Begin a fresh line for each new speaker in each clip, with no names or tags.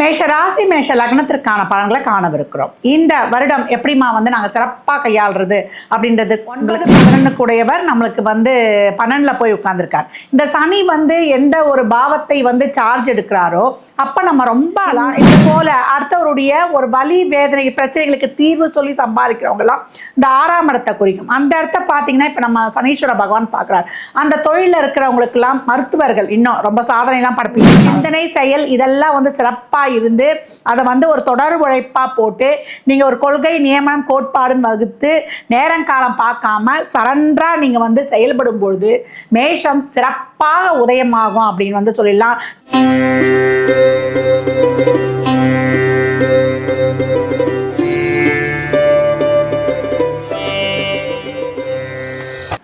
மேஷ ராசி மேஷ லக்னத்திற்கான பலன்களை காணவிருக்கிறோம் இந்த வருடம் எப்படிமா வந்து நாங்கள் சிறப்பாக கையாளுறது அப்படின்றது ஒன்பது கூடையவர் நம்மளுக்கு வந்து பன்னெண்டில் போய் உட்காந்துருக்கார் இந்த சனி வந்து எந்த ஒரு பாவத்தை வந்து சார்ஜ் எடுக்கிறாரோ அப்போ நம்ம ரொம்ப இது போல அடுத்தவருடைய ஒரு வலி வேதனை பிரச்சனைகளுக்கு தீர்வு சொல்லி சம்பாதிக்கிறவங்கலாம் இந்த ஆறாம் இடத்தை குறிக்கும் அந்த இடத்த பார்த்தீங்கன்னா இப்போ நம்ம சனீஸ்வர பகவான் பார்க்குறார் அந்த தொழிலில் இருக்கிறவங்களுக்கெல்லாம் மருத்துவர்கள் இன்னும் ரொம்ப சாதனைலாம் படுப்பீங்க சிந்தனை செயல் இதெல்லாம் வந்து சிறப்பாக இருந்து அதை வந்து ஒரு தொடர் உழைப்பாக போட்டு நீங்கள் ஒரு கொள்கை நியமனம் கோட்பாடுன்னு வகுத்து நேரங்காலம் பார்க்காம சரண்டராக நீங்கள் வந்து செயல்படும் பொழுது மேஷம் சிறப்பாக உதயமாகும் அப்படின்னு வந்து சொல்லிடலாம்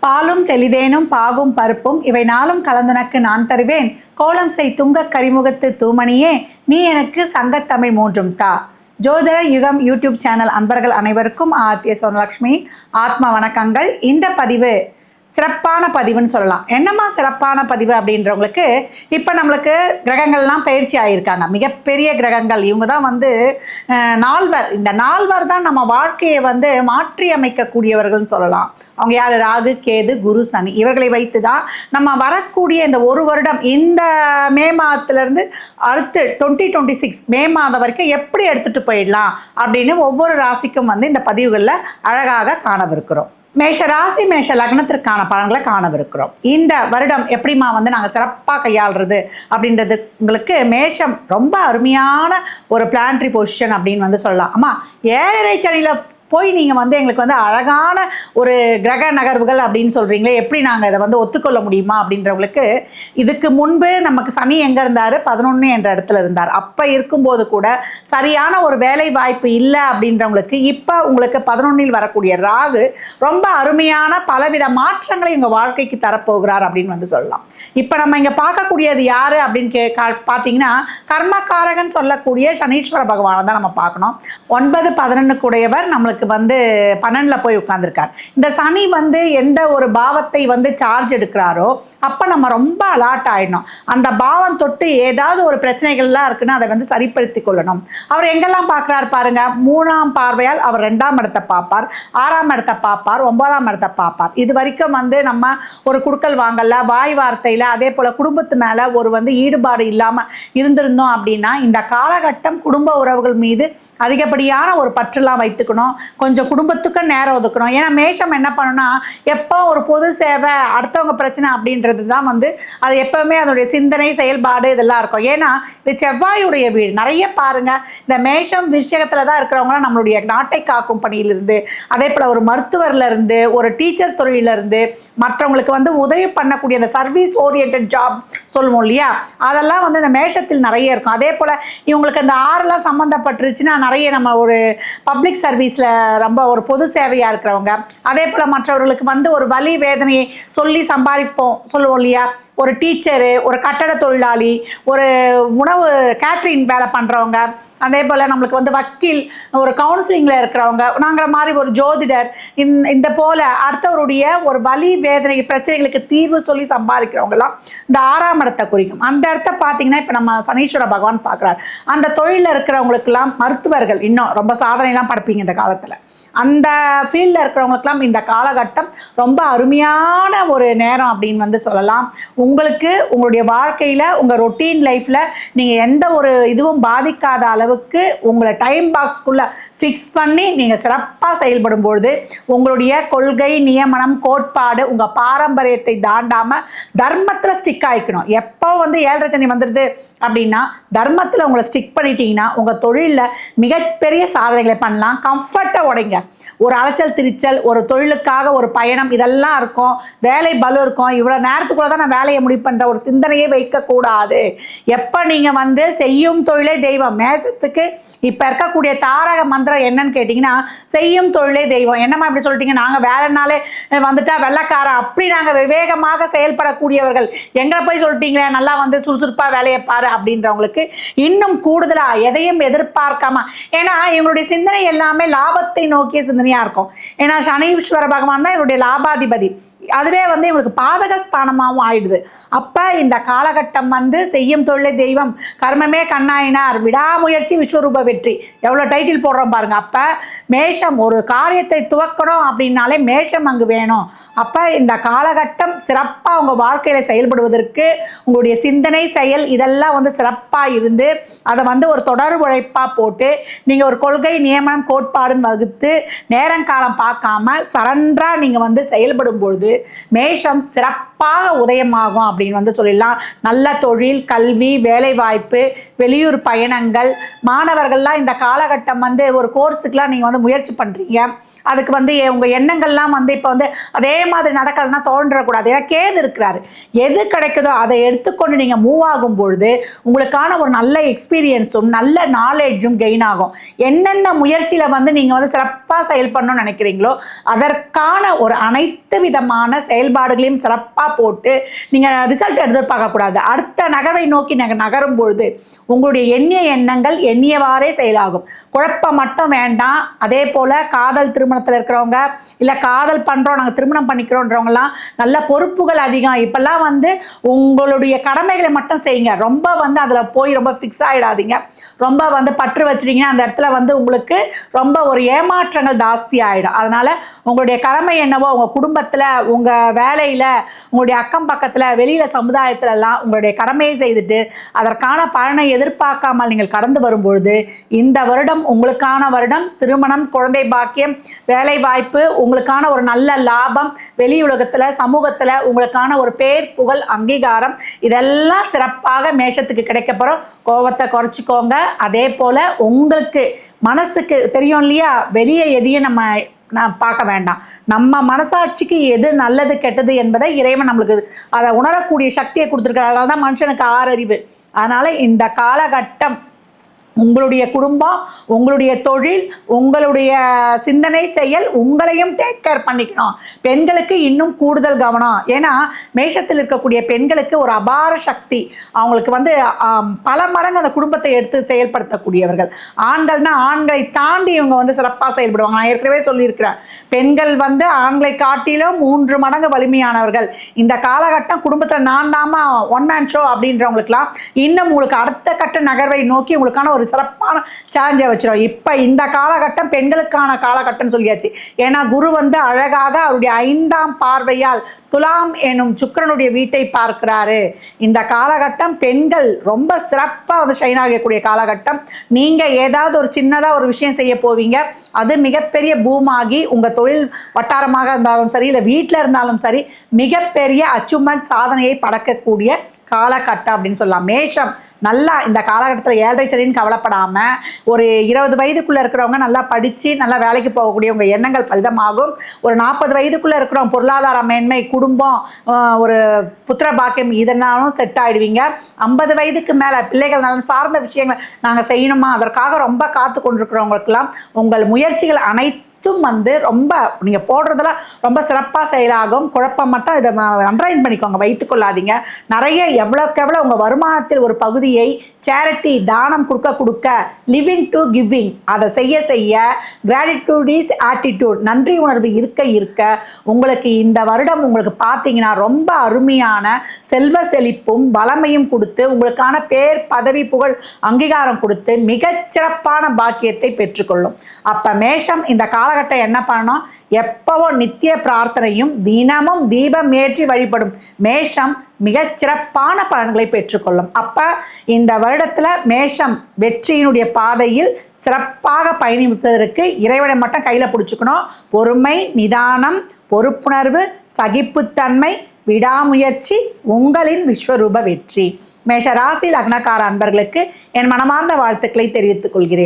பாலும் தெளிதேனும் பாகும் பருப்பும் இவை நாளும் கலந்தனக்கு நான் தருவேன் கோலம் செய் துங்க கரிமுகத்து தூமணியே நீ எனக்கு சங்கத்தமிழ் மூன்றும் தா ஜோதர யுகம் யூடியூப் சேனல் அன்பர்கள் அனைவருக்கும் ஆத்திய சோனலக்ஷ்மி ஆத்மா வணக்கங்கள் இந்த பதிவு சிறப்பான பதிவுன்னு சொல்லலாம் என்னம்மா சிறப்பான பதிவு அப்படின்றவங்களுக்கு இப்போ நம்மளுக்கு கிரகங்கள்லாம் பயிற்சி ஆகியிருக்காங்க மிகப்பெரிய கிரகங்கள் இவங்க தான் வந்து நால்வர் இந்த நால்வர் தான் நம்ம வாழ்க்கையை வந்து மாற்றி அமைக்கக்கூடியவர்கள்னு சொல்லலாம் அவங்க யார் ராகு கேது குரு சனி இவர்களை வைத்து தான் நம்ம வரக்கூடிய இந்த ஒரு வருடம் இந்த மே மாதத்துலேருந்து அடுத்து டுவெண்ட்டி டுவெண்ட்டி சிக்ஸ் மே மாதம் வரைக்கும் எப்படி எடுத்துகிட்டு போயிடலாம் அப்படின்னு ஒவ்வொரு ராசிக்கும் வந்து இந்த பதிவுகளில் அழகாக காணவிருக்கிறோம் மேஷ ராசி மேஷ லக்னத்திற்கான பலன்களை காணவிருக்கிறோம் இந்த வருடம் எப்படிமா வந்து நாங்கள் சிறப்பாக கையாளுறது அப்படின்றது உங்களுக்கு மேஷம் ரொம்ப அருமையான ஒரு பிளான்ட்ரி பொசிஷன் அப்படின்னு வந்து சொல்லலாம் ஆமாம் ஏழரை சனியில் போய் நீங்கள் வந்து எங்களுக்கு வந்து அழகான ஒரு கிரக நகர்வுகள் அப்படின்னு சொல்கிறீங்களே எப்படி நாங்கள் இதை வந்து ஒத்துக்கொள்ள முடியுமா அப்படின்றவங்களுக்கு இதுக்கு முன்பு நமக்கு சனி எங்கே இருந்தார் பதினொன்று என்ற இடத்துல இருந்தார் அப்போ இருக்கும்போது கூட சரியான ஒரு வேலை வாய்ப்பு இல்லை அப்படின்றவங்களுக்கு இப்போ உங்களுக்கு பதினொன்றில் வரக்கூடிய ராகு ரொம்ப அருமையான பலவித மாற்றங்களை எங்கள் வாழ்க்கைக்கு தரப்போகிறார் அப்படின்னு வந்து சொல்லலாம் இப்போ நம்ம இங்கே பார்க்கக்கூடியது யார் அப்படின்னு கே பார்த்தீங்கன்னா கர்மக்காரகன் சொல்லக்கூடிய சனீஸ்வர பகவானை தான் நம்ம பார்க்கணும் ஒன்பது பதினொன்றுக்குடையவர் நம்மளுக்கு அவருக்கு வந்து பன்னெண்டில் போய் உட்காந்துருக்கார் இந்த சனி வந்து எந்த ஒரு பாவத்தை வந்து சார்ஜ் எடுக்கிறாரோ அப்போ நம்ம ரொம்ப அலாட் ஆகிடணும் அந்த பாவம் தொட்டு ஏதாவது ஒரு பிரச்சனைகள்லாம் இருக்குன்னா அதை வந்து சரிப்படுத்தி கொள்ளணும் அவர் எங்கெல்லாம் பார்க்குறாரு பாருங்க மூணாம் பார்வையால் அவர் ரெண்டாம் இடத்தை பார்ப்பார் ஆறாம் இடத்தை பார்ப்பார் ஒன்பதாம் இடத்தை பார்ப்பார் இது வரைக்கும் வந்து நம்ம ஒரு குடுக்கல் வாங்கல வாய் வார்த்தையில் அதே போல் குடும்பத்து மேலே ஒரு வந்து ஈடுபாடு இல்லாமல் இருந்திருந்தோம் அப்படின்னா இந்த காலகட்டம் குடும்ப உறவுகள் மீது அதிகப்படியான ஒரு பற்றுலாம் வைத்துக்கணும் கொஞ்சம் குடும்பத்துக்கும் நேரம் ஒதுக்கணும் ஏன்னா மேஷம் என்ன பண்ணணும்னா எப்போ ஒரு பொது சேவை அடுத்தவங்க பிரச்சனை அப்படின்றது தான் வந்து அது எப்போவுமே அதனுடைய சிந்தனை செயல்பாடு இதெல்லாம் இருக்கும் ஏன்னா இது செவ்வாயுடைய வீடு நிறைய பாருங்கள் இந்த மேஷம் விஷயத்தில் தான் இருக்கிறவங்களாம் நம்மளுடைய நாட்டை காக்கும் பணியிலிருந்து அதே போல் ஒரு மருத்துவர்லேருந்து ஒரு டீச்சர் தொழிலிருந்து மற்றவங்களுக்கு வந்து உதவி பண்ணக்கூடிய அந்த சர்வீஸ் ஓரியன்ட் ஜாப் சொல்லுவோம் இல்லையா அதெல்லாம் வந்து இந்த மேஷத்தில் நிறைய இருக்கும் அதே போல் இவங்களுக்கு அந்த ஆறுலாம் சம்மந்தப்பட்டுருச்சுன்னா நிறைய நம்ம ஒரு பப்ளிக் சர்வீஸில் ரொம்ப ஒரு பொது சேவையாக இருக்கிறவங்க அதே போல் மற்றவர்களுக்கு வந்து ஒரு வலி வேதனையை சொல்லி சம்பாதிப்போம் சொல்லுவோம் இல்லையா ஒரு டீச்சரு ஒரு கட்டட தொழிலாளி ஒரு உணவு கேட்ரிங் வேலை பண்ணுறவங்க அதே போல் நம்மளுக்கு வந்து வக்கீல் ஒரு கவுன்சிலிங்கில் இருக்கிறவங்க நாங்கிற மாதிரி ஒரு ஜோதிடர் இந்த போல் அடுத்தவருடைய ஒரு வலி வேதனை பிரச்சனைகளுக்கு தீர்வு சொல்லி சம்பாதிக்கிறவங்கலாம் இந்த ஆறாம் இடத்தை குறிக்கும் அந்த இடத்த பார்த்தீங்கன்னா இப்போ நம்ம சனீஸ்வர பகவான் பார்க்குறாரு அந்த தொழிலில் இருக்கிறவங்களுக்கெல்லாம் மருத்துவர்கள் இன்னும் ரொம்ப சாதனைலாம் படிப்பீங்க இந்த காலத்தில் அந்த ஃபீல்டில் இருக்கிறவங்களுக்கெல்லாம் இந்த காலகட்டம் ரொம்ப அருமையான ஒரு நேரம் அப்படின்னு வந்து சொல்லலாம் உங்களுக்கு உங்களுடைய வாழ்க்கையில் உங்கள் ரொட்டீன் லைஃப்பில் நீங்கள் எந்த ஒரு இதுவும் பாதிக்காத அளவுக்கு உங்களை டைம் பாக்ஸ்க்குள்ளே ஃபிக்ஸ் பண்ணி நீங்கள் சிறப்பாக செயல்படும் பொழுது உங்களுடைய கொள்கை நியமனம் கோட்பாடு உங்கள் பாரம்பரியத்தை தாண்டாமல் தர்மத்தில் ஸ்டிக் ஆகிக்கணும் எப்போ வந்து ஏழரை சனி வந்துடுது அப்படின்னா தர்மத்தில் உங்களை ஸ்டிக் பண்ணிட்டீங்கன்னா உங்கள் தொழிலில் மிகப்பெரிய சாதனைகளை பண்ணலாம் கம்ஃபர்ட்டை உடைங்க ஒரு அலைச்சல் திரிச்சல் ஒரு தொழிலுக்காக ஒரு பயணம் இதெல்லாம் இருக்கும் வேலை பலு இருக்கும் இவ்வளோ நேரத்துக்குள்ளே தான் நான் வேலையை முடிவு பண்ணுற ஒரு சிந்தனையே வைக்கக்கூடாது எப்போ நீங்கள் வந்து செய்யும் தொழிலே தெய்வம் மேசத்துக்கு இப்போ இருக்கக்கூடிய தாரக மந்திரம் என்னன்னு கேட்டிங்கன்னா செய்யும் தொழிலே தெய்வம் என்னம்மா இப்படி சொல்லிட்டீங்க நாங்கள் வேலைனாலே வந்துட்டால் வெள்ளக்காரன் அப்படி நாங்கள் விவேகமாக செயல்படக்கூடியவர்கள் எங்களை போய் சொல்லிட்டீங்களே நல்லா வந்து சுறுசுறுப்பாக வேலையை பாரு இருக்கிறாரு அப்படின்றவங்களுக்கு இன்னும் கூடுதலா எதையும் எதிர்பார்க்காம ஏன்னா இவங்களுடைய சிந்தனை எல்லாமே லாபத்தை நோக்கிய சிந்தனையா இருக்கும் ஏன்னா சனீஸ்வர பகவான் தான் இவருடைய லாபாதிபதி அதுவே வந்து இவங்களுக்கு பாதகஸ்தானமாகவும் ஆயிடுது அப்ப இந்த காலகட்டம் வந்து செய்யும் தொழிலை தெய்வம் கர்மமே கண்ணாயினார் விடாமுயற்சி விஸ்வரூப வெற்றி எவ்வளோ டைட்டில் போடுறோம் பாருங்க அப்ப மேஷம் ஒரு காரியத்தை துவக்கணும் அப்படின்னாலே மேஷம் அங்கு வேணும் அப்ப இந்த காலகட்டம் சிறப்பாக உங்க வாழ்க்கையில செயல்படுவதற்கு உங்களுடைய சிந்தனை செயல் இதெல்லாம் வந்து சிறப்பாக இருந்து அதை வந்து ஒரு தொடர் உழைப்பாக போட்டு நீங்கள் ஒரு கொள்கை நியமனம் கோட்பாடுன்னு வகுத்து நேரங்காலம் பார்க்காம சரண்டாக நீங்கள் வந்து செயல்படும் பொழுது மேஷம் சிறப்பாக உதயமாகும் அப்படின்னு வந்து சொல்லிடலாம் நல்ல தொழில் கல்வி வேலைவாய்ப்பு வெளியூர் பயணங்கள் மாணவர்கள்லாம் இந்த காலகட்டம் வந்து ஒரு கோர்ஸுக்கெலாம் நீங்கள் வந்து முயற்சி பண்ணுறீங்க அதுக்கு வந்து உங்கள் எண்ணங்கள்லாம் வந்து இப்போ வந்து அதே மாதிரி நடக்கலைன்னா தோன்றக்கூடாது ஏன்னா கேது இருக்கிறாரு எது கிடைக்குதோ அதை எடுத்துக்கொண்டு நீங்கள் மூவ் ஆகும் பொழுது உங்களுக்கான ஒரு நல்ல எக்ஸ்பீரியன்ஸும் நல்ல நாலேஜும் கெயின் ஆகும் என்னென்ன முயற்சியில் வந்து நீங்கள் வந்து சிறப்பாக செயல்படணும்னு நினைக்கிறீங்களோ அதற்கான ஒரு அனைத்து விதமான செயல்பாடுகளையும் சிறப்பாக போட்டு நீங்கள் ரிசல்ட் எதிர்பார்க்கக்கூடாது அடுத்த நகர்வை நோக்கி நக நகரும் பொழுது உங்களுடைய எண்ணிய எண்ணங்கள் எண்ணியவாறே செயலாகும் குழப்பம் மட்டும் வேண்டாம் அதே போல் காதல் திருமணத்தில் இருக்கிறவங்க இல்லை காதல் பண்ணுறோம் நாங்கள் திருமணம் பண்ணிக்கிறோன்றவங்கலாம் நல்ல பொறுப்புகள் அதிகம் இப்போல்லாம் வந்து உங்களுடைய கடமைகளை மட்டும் செய்யுங்க ரொம்ப வந்து அதில் போய் ரொம்ப ஃபிக்ஸ் ஆகிடாதீங்க ரொம்ப வந்து பற்று வச்சிட்டிங்கன்னா அந்த இடத்துல வந்து உங்களுக்கு ரொம்ப ஒரு ஏமாற்றங்கள் ஜாஸ்தி ஆகிடும் அதனால் உங்களுடைய கடமை என்னவோ உங்கள் குடும்பத்தில் உங்கள் வேலையில் உங்களுடைய அக்கம் பக்கத்தில் வெளியில் சமுதாயத்திலலாம் உங்களுடைய கடமையை செய்துட்டு அதற்கான பலனை எதிர்பார்க்காமல் நீங்கள் கடந்து வரும்பொழுது இந்த வருடம் உங்களுக்கான வருடம் திருமணம் குழந்தை பாக்கியம் வேலை வாய்ப்பு உங்களுக்கான ஒரு நல்ல லாபம் வெளி உலகத்தில் சமூகத்தில் உங்களுக்கான ஒரு பேர் புகழ் அங்கீகாரம் இதெல்லாம் சிறப்பாக மேஷ உலகத்துக்கு கிடைக்க போகிறோம் கோவத்தை குறைச்சிக்கோங்க அதே போல் உங்களுக்கு மனசுக்கு தெரியும் இல்லையா வெளியே எதையும் நம்ம நான் பார்க்க வேண்டாம் நம்ம மனசாட்சிக்கு எது நல்லது கெட்டது என்பதை இறைவன் நம்மளுக்கு அதை உணரக்கூடிய சக்தியை கொடுத்துருக்காரு அதனால தான் மனுஷனுக்கு ஆறறிவு அதனால் இந்த காலகட்டம் உங்களுடைய குடும்பம் உங்களுடைய தொழில் உங்களுடைய சிந்தனை செயல் உங்களையும் டேக் கேர் பண்ணிக்கணும் பெண்களுக்கு இன்னும் கூடுதல் கவனம் ஏன்னா மேஷத்தில் இருக்கக்கூடிய பெண்களுக்கு ஒரு அபார சக்தி அவங்களுக்கு வந்து பல மடங்கு அந்த குடும்பத்தை எடுத்து செயல்படுத்தக்கூடியவர்கள் ஆண்கள்னா ஆண்களை தாண்டி இவங்க வந்து சிறப்பாக செயல்படுவாங்க நான் ஏற்கனவே சொல்லியிருக்கிறேன் பெண்கள் வந்து ஆண்களை காட்டிலும் மூன்று மடங்கு வலிமையானவர்கள் இந்த காலகட்டம் குடும்பத்தில் நான் தாமா ஒன் மேன் ஷோ அப்படின்றவங்களுக்குலாம் இன்னும் உங்களுக்கு அடுத்த கட்ட நகர்வை நோக்கி உங்களுக்கான ஒரு ஒரு சிறப்பான சேலஞ்சை வச்சிடும் இப்போ இந்த காலகட்டம் பெண்களுக்கான காலகட்டம்னு சொல்லியாச்சு ஏன்னா குரு வந்து அழகாக அவருடைய ஐந்தாம் பார்வையால் துலாம் எனும் சுக்கரனுடைய வீட்டை பார்க்கிறாரு இந்த காலகட்டம் பெண்கள் ரொம்ப சிறப்பாக வந்து ஷைன் ஆகக்கூடிய காலகட்டம் நீங்கள் ஏதாவது ஒரு சின்னதாக ஒரு விஷயம் செய்ய போவீங்க அது மிகப்பெரிய பூமாகி உங்கள் தொழில் வட்டாரமாக இருந்தாலும் சரி இல்லை வீட்டில் இருந்தாலும் சரி மிகப்பெரிய அச்சீவ்மெண்ட் சாதனையை படக்கக்கூடிய காலகட்டம் அப்படின்னு சொல்லலாம் மேஷம் நல்லா இந்த காலகட்டத்தில் ஏழரை சரின்னு கவலை கவலைப்படாமல் ஒரு இருபது வயதுக்குள்ளே இருக்கிறவங்க நல்லா படித்து நல்லா வேலைக்கு போகக்கூடியவங்க எண்ணங்கள் பலிதமாகும் ஒரு நாற்பது வயதுக்குள்ளே இருக்கிறவங்க பொருளாதார மேன்மை குடும்பம் ஒரு புத்திர பாக்கியம் இதனாலும் செட் ஆகிடுவீங்க ஐம்பது வயதுக்கு மேலே பிள்ளைகள் நலன் சார்ந்த விஷயங்கள் நாங்கள் செய்யணுமா அதற்காக ரொம்ப காத்து கொண்டிருக்கிறவங்களுக்கெல்லாம் உங்கள் முயற்சிகள் அனைத்து அனைத்தும் வந்து ரொம்ப நீங்கள் போடுறதெல்லாம் ரொம்ப சிறப்பாக செயலாகும் குழப்பம் மட்டும் இதை அண்டர்லைன் பண்ணிக்கோங்க வைத்துக்கொள்ளாதீங்க நிறைய எவ்வளோக்கு எவ்வளோ உங்கள் வருமானத்தில் ஒரு பகுதியை சேரிட்டி தானம் கொடுக்க கொடுக்க லிவிங் டு கிவிங் அதை செய்ய செய்ய கிராட்டிடியூட் இஸ் ஆட்டிடியூட் நன்றி உணர்வு இருக்க இருக்க உங்களுக்கு இந்த வருடம் உங்களுக்கு பார்த்தீங்கன்னா ரொம்ப அருமையான செல்வ செழிப்பும் வளமையும் கொடுத்து உங்களுக்கான பேர் பதவி புகழ் அங்கீகாரம் கொடுத்து மிகச்சிறப்பான பாக்கியத்தை பெற்றுக்கொள்ளும் அப்போ மேஷம் இந்த காலகட்டம் என்ன பண்ணணும் எப்பவும் நித்திய பிரார்த்தனையும் தினமும் தீபம் ஏற்றி வழிபடும் மேஷம் மிகச்சிறப்பான பலன்களை பெற்றுக்கொள்ளும் அப்போ இந்த வருடத்தில் மேஷம் வெற்றியினுடைய பாதையில் சிறப்பாக பயணிப்பதற்கு இறைவனை மட்டும் கையில் பிடிச்சிக்கணும் பொறுமை நிதானம் பொறுப்புணர்வு சகிப்புத்தன்மை விடாமுயற்சி உங்களின் விஸ்வரூப வெற்றி மேஷ ராசி லக்னக்கார அன்பர்களுக்கு என் மனமார்ந்த வாழ்த்துக்களை தெரிவித்துக் கொள்கிறேன்